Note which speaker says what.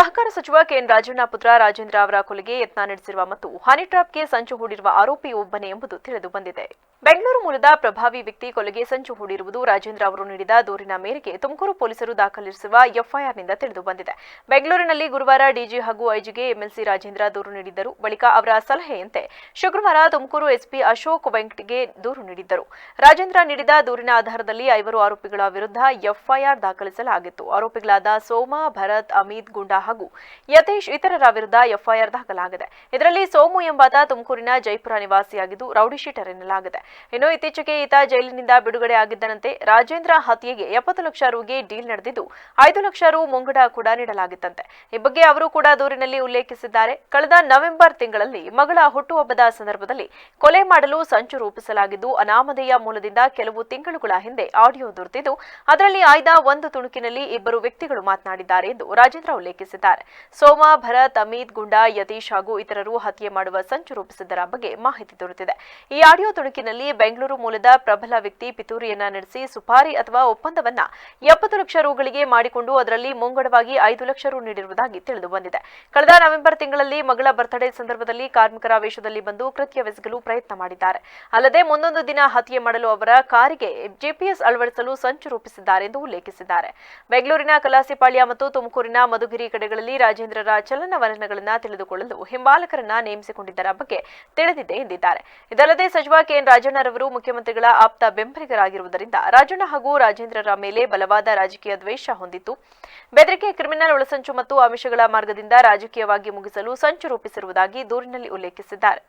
Speaker 1: ಸಹಕಾರ ಸಚಿವ ಕೆಎನ್ ರಾಜಣ್ಣ ಪುತ್ರ ರಾಜೇಂದ್ರ ಅವರ ಕೊಲೆಗೆ ಯತ್ನ ನಡೆಸಿರುವ ಮತ್ತು ಹನಿ ಟ್ರಾಪ್ಗೆ ಸಂಚು ಹೂಡಿರುವ ಆರೋಪಿ ಒಬ್ಬನೇ ಎಂಬುದು ತಿಳಿದು ಬಂದಿದೆ. ಬೆಂಗಳೂರು ಮೂಲದ ಪ್ರಭಾವಿ ವ್ಯಕ್ತಿ ಕೊಲೆಗೆ ಸಂಚು ಹೂಡಿರುವುದು ರಾಜೇಂದ್ರ ಅವರು ನೀಡಿದ ದೂರಿನ ಮೇರೆಗೆ ತುಮಕೂರು ಪೊಲೀಸರು ದಾಖಲಿಸಿರುವ ಎಫ್ಐಆರ್ನಿಂದ ತಿಳಿದು ಬಂದಿದೆ. ಬೆಂಗಳೂರಿನಲ್ಲಿ ಗುರುವಾರ ಡಿಜಿ ಹಾಗೂ ಐಜಿಗೆ ಎಂಎಲ್ಸಿ ರಾಜೇಂದ್ರ ದೂರು ನೀಡಿದ್ದರು. ಬಳಿಕ ಅವರ ಸಲಹೆಯಂತೆ ಶುಕ್ರವಾರ ತುಮಕೂರು ಎಸ್ಪಿ ಅಶೋಕ್ ವೆಂಕಟ್ಗೆ ದೂರು ನೀಡಿದ್ದರು. ರಾಜೇಂದ್ರ ನೀಡಿದ ದೂರಿನ ಆಧಾರದಲ್ಲಿ ಐವರು ಆರೋಪಿಗಳ ವಿರುದ್ಧ ಎಫ್ಐಆರ್ ದಾಖಲಿಸಲಾಗಿತ್ತು. ಆರೋಪಿಗಳಾದ ಸೋಮ, ಭರತ್, ಅಮಿತ್, ಗುಂಡಾ ಹಾಗೂ ಯತೇಶ್ ಇತರರ ವಿರುದ್ಧ ಎಫ್ಐಆರ್ ದಾಖಲಾಗಿದೆ. ಇದರಲ್ಲಿ ಸೋಮು ಎಂಬಾತ ತುಮಕೂರಿನ ಜೈಪುರ ನಿವಾಸಿಯಾಗಿದ್ದು ರೌಡಿಶೀಟರ್ ಎನ್ನಲಾಗಿದೆ. ಇನ್ನು ಇತ್ತೀಚೆಗೆ ಈತ ಜೈಲಿನಿಂದ ಬಿಡುಗಡೆ ಆಗಿದ್ದನಂತೆ ರಾಜೇಂದ್ರ ಹತ್ಯೆಗೆ ಎಪ್ಪತ್ತು ಲಕ್ಷ ರುಗೆ ಡೀಲ್ ನಡೆದಿದ್ದು ಐದು ಲಕ್ಷ ರು ಮುಂಗಡ ಕೂಡ ನೀಡಲಾಗಿತ್ತಂತೆ. ಈ ಬಗ್ಗೆ ಅವರು ಕೂಡ ದೂರಿನಲ್ಲಿ ಉಲ್ಲೇಖಿಸಿದ್ದಾರೆ. ಕಳೆದ ನವೆಂಬರ್ ತಿಂಗಳಲ್ಲಿ ಮಗಳ ಹುಟ್ಟುಹಬ್ಬದ ಸಂದರ್ಭದಲ್ಲಿ ಕೊಲೆ ಮಾಡಲು ಸಂಚು ರೂಪಿಸಲಾಗಿದ್ದು, ಅನಾಮಧೇಯ ಮೂಲದಿಂದ ಕೆಲವು ತಿಂಗಳುಗಳ ಹಿಂದೆ ಆಡಿಯೋ ದೊರೆತಿದ್ದು, ಅದರಲ್ಲಿ ಆಯ್ದ ಒಂದು ತುಣುಕಿನಲ್ಲಿ ಇಬ್ಬರು ವ್ಯಕ್ತಿಗಳು ಮಾತನಾಡಿದ್ದಾರೆ ಎಂದು ರಾಜೇಂದ್ರ ಉಲ್ಲೇಖಿಸಿದ್ದಾರೆ. ಸೋಮ, ಭರತ್, ಅಮಿತ್, ಗುಂಡಾ, ಯತೀಶ್ ಹಾಗೂ ಇತರರು ಹತ್ಯೆ ಮಾಡುವ ಸಂಚು ರೂಪಿಸಿದ್ದರ ಬಗ್ಗೆ ಮಾಹಿತಿ ದೊರೆತಿದೆ. ಈ ಆಡಿಯೋ ತುಣುಕಿನಲ್ಲಿ ಬೆಂಗಳೂರು ಮೂಲದ ಪ್ರಬಲ ವ್ಯಕ್ತಿ ಪಿತೂರಿಯನ್ನ ನಡೆಸಿ ಸುಪಾರಿ ಅಥವಾ ಒಪ್ಪಂದವನ್ನ ಎಪ್ಪತ್ತು ಲಕ್ಷ ರುಗಳಿಗೆ ಮಾಡಿಕೊಂಡು ಅದರಲ್ಲಿ ಮುಂಗಡವಾಗಿ ಐದು ಲಕ್ಷ ರು ನೀಡಿರುವುದಾಗಿ ತಿಳಿದು ಬಂದಿದೆ. ಕಳೆದ ನವೆಂಬರ್ ತಿಂಗಳಲ್ಲಿ ಮಗಳ ಬರ್ತ್ಡೇ ಸಂದರ್ಭದಲ್ಲಿ ಕಾರ್ಮಿಕರ ವೇಷದಲ್ಲಿ ಬಂದು ಕೃತ್ಯವೆಸಗಲು ಪ್ರಯತ್ನ ಮಾಡಿದ್ದಾರೆ. ಅಲ್ಲದೆ ಮುಂದೊಂದು ದಿನ ಹತ್ಯೆ ಮಾಡಲು ಅವರ ಕಾರಿಗೆ ಜಿಪಿಎಸ್ ಅಳವಡಿಸಲು ಸಂಚು ರೂಪಿಸಿದ್ದಾರೆ ಎಂದು ಉಲ್ಲೇಖಿಸಿದ್ದಾರೆ. ಬೆಂಗಳೂರಿನ ಕಲಾಸಿಪಾಳ್ಯ ಮತ್ತು ತುಮಕೂರಿನ ಮಧುಗಿರಿ ಕಡೆಗಳಲ್ಲಿ ರಾಜೇಂದ್ರರ ಚಲನವಲನಗಳನ್ನು ತಿಳಿದುಕೊಳ್ಳಲು ಹಿಂಬಾಲಕರನ್ನ ನೇಮಿಸಿಕೊಂಡಿದ್ದರ ಬಗ್ಗೆ ತಿಳಿದಿದೆ ಎಂದಿದ್ದಾರೆ. ಇದಲ್ಲದೆ ಸಚಿವ ಕೆಎನ್ ರಾಜಣ್ಣರವರು ಮುಖ್ಯಮಂತ್ರಿಗಳ ಆಪ್ತ ಬೆಂಬಲಿಗರಾಗಿರುವುದರಿಂದ ರಾಜಣ್ಣ ಹಾಗೂ ರಾಜೇಂದ್ರರ ಮೇಲೆ ಬಲವಾದ ರಾಜಕೀಯ ದ್ವೇಷ ಹೊಂದಿತ್ತು. ಬೆದರಿಕೆ, ಕ್ರಿಮಿನಲ್ ಒಳಸಂಚು ಮತ್ತು ಆಮಿಷಗಳ ಮಾರ್ಗದಿಂದ ರಾಜಕೀಯವಾಗಿ ಮುಗಿಸಲು ಸಂಚು ರೂಪಿಸಿರುವುದಾಗಿ ದೂರಿನಲ್ಲಿ ಉಲ್ಲೇಖಿಸಿದ್ದಾರೆ.